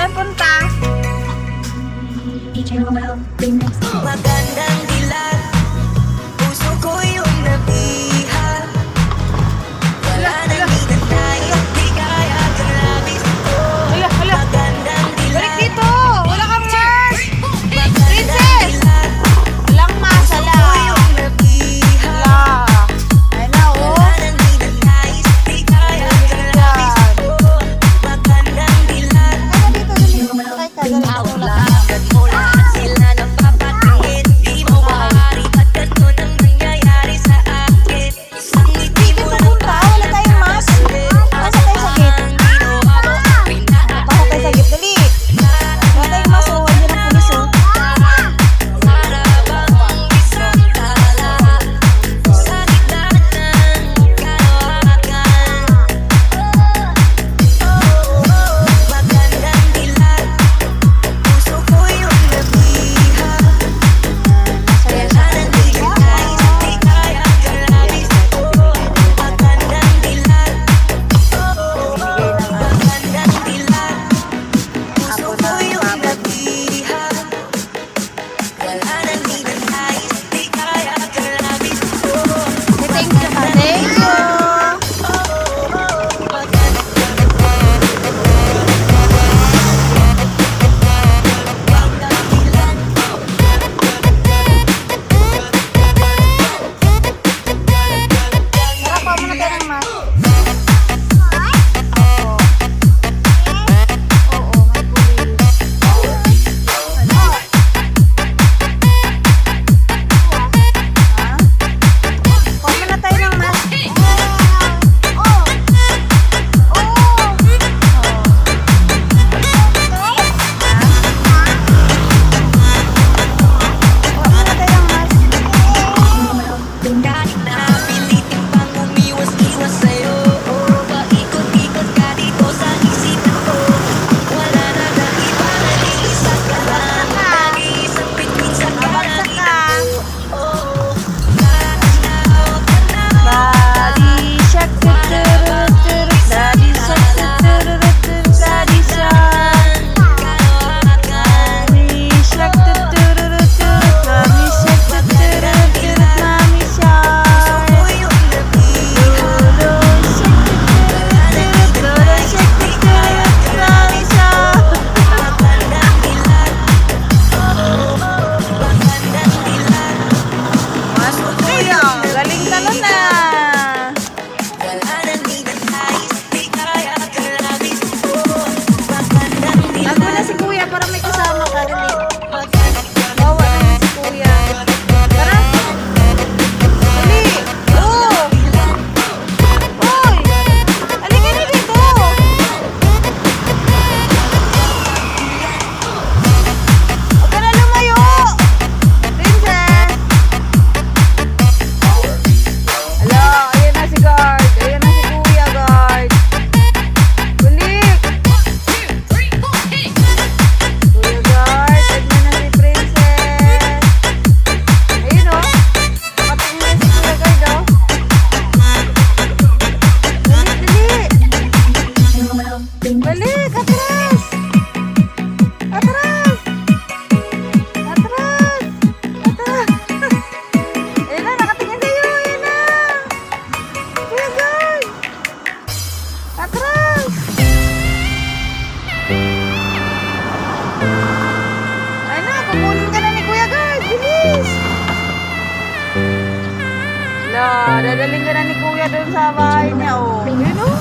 Saan punta? Magandang Ano, kukunin ka na ni Kuya Guard. Bilis! La, dadalhin ka na ni Kuya doon sa bahay niya, oh. Yun, oh.